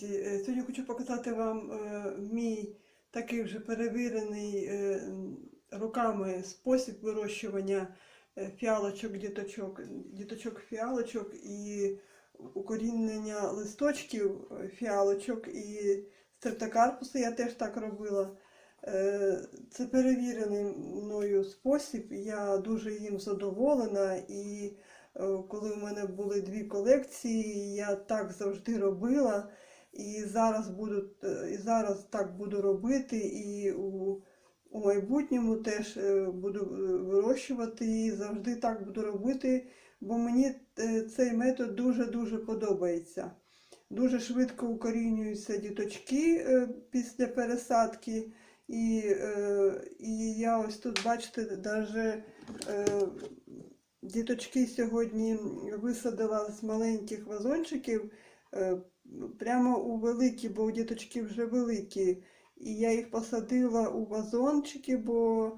друзі! Е, Сьогодні хочу показати вам е, мій такий вже перевірений е, руками спосіб вирощування фіалочок, діточок, діточок фіалочок і укорінення листочків фіалочок і стрептокарпуси я теж так робила. Це перевірений мною спосіб, я дуже їм задоволена і коли в мене були дві колекції, я так завжди робила. І зараз буду, е, і зараз так буду робити, і у, у майбутньому теж е, буду е, вирощувати і завжди так буду робити, бо мені цей метод дуже-дуже подобається. Дуже швидко укорінюються діточки після пересадки. І, і я ось тут, бачите, навіть Діточки сьогодні висадила з маленьких вазончиків прямо у великі, бо у діточки вже великі. І я їх посадила у вазончики, бо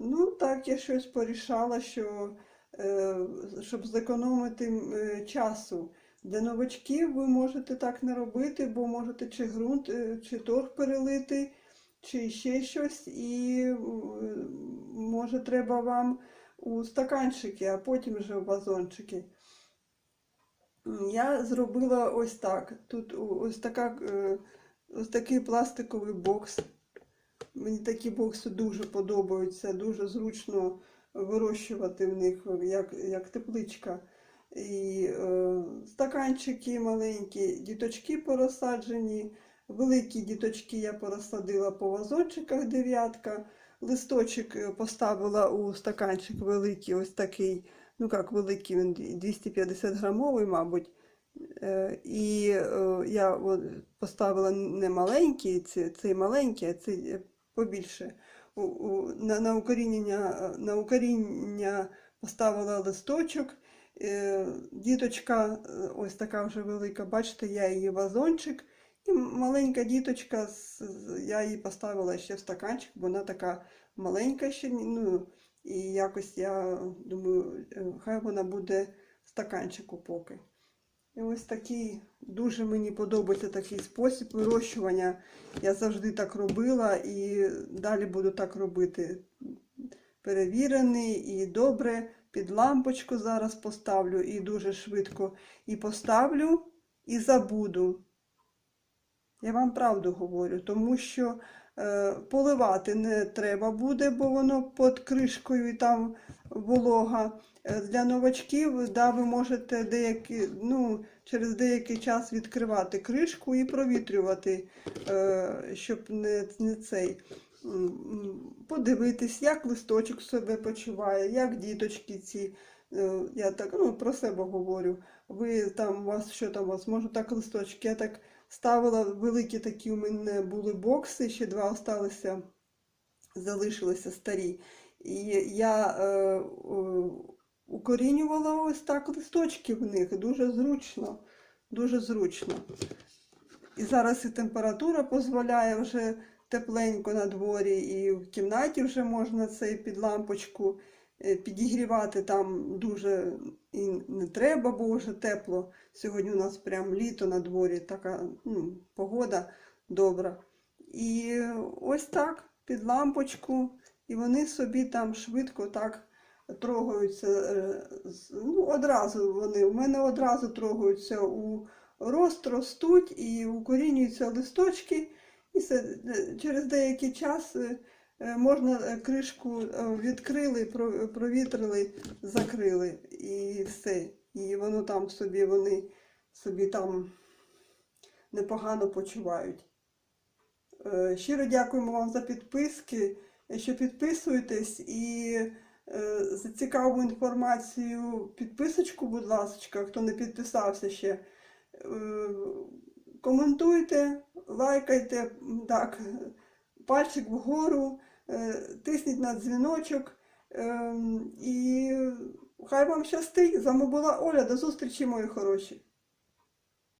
ну так я щось порішала, що, е, щоб зекономити е, часу. Для новачків ви можете так не робити, бо можете чи ґрунт, е, чи торг перелити, чи ще щось, і може треба вам у стаканчики, а потім вже в вазончики. Я зробила ось так. Тут ось, така, е, ось такий пластиковий бокс. Мені такі бокси дуже подобаються, дуже зручно вирощувати в них, як, як тепличка. І е, стаканчики маленькі, діточки порозсаджені. Великі діточки я порозсадила по вазончиках дев'ятка. Листочок е, поставила у стаканчик великий, ось такий, ну як великий, він 250 грамовий, мабуть. Е, І е, я поставила не маленький, цей, маленький, а цей побільше. У, у, на, на, укорінення, на укорінення поставила листочок. Діточка, ось така вже велика, бачите, я її вазончик. І маленька діточка, я її поставила ще в стаканчик, бо вона така маленька ще. ну, І якось я думаю, е, хай вона буде в стаканчику поки. І ось такий, дуже мені подобається такий спосіб вирощування. Я завжди так робила і далі буду так робити. Перевірений і добре. Під лампочку зараз поставлю і дуже швидко і поставлю, і забуду. Я вам правду говорю, тому що поливати не треба буде, бо воно під кришкою і там волога. Е, Для новачків да, ви можете деякі, ну, через деякий час відкривати кришку і провітрювати, е, щоб не, не цей. Подивитись, як листочок себе почуває, як діточки ці. Е, я так ну, про себе говорю. Ви там у вас що там у вас, може так листочки, я так ставила великі такі у мене були бокси, ще два осталися, залишилися старі. І я е, е, укорінювала ось так листочки в них, дуже зручно, дуже зручно. І зараз і температура дозволяє вже тепленько на дворі, і в кімнаті вже можна цей під лампочку. Е, підігрівати там дуже і не треба, бо вже тепло. Сьогодні у нас прям літо на дворі, така ну, погода добра. І ось так під лампочку, і вони собі там швидко так трогаються. е, ну, Одразу вони у мене одразу трогаються у рост, ростуть і укорінюються листочки. І е, через деякий час. Е, можна е, кришку е, відкрили, провітрили, закрили і все. І воно там собі, вони собі там непогано почувають. Щиро дякуємо вам за підписки, що підписуєтесь і за цікаву інформацію підписочку, будь ласка, хто не підписався ще. Коментуйте, лайкайте, так, пальчик вгору. Е, тисніть на дзвіночок. Ем, і хай вам щастить. З вами була Оля. До зустрічі, мої хороші.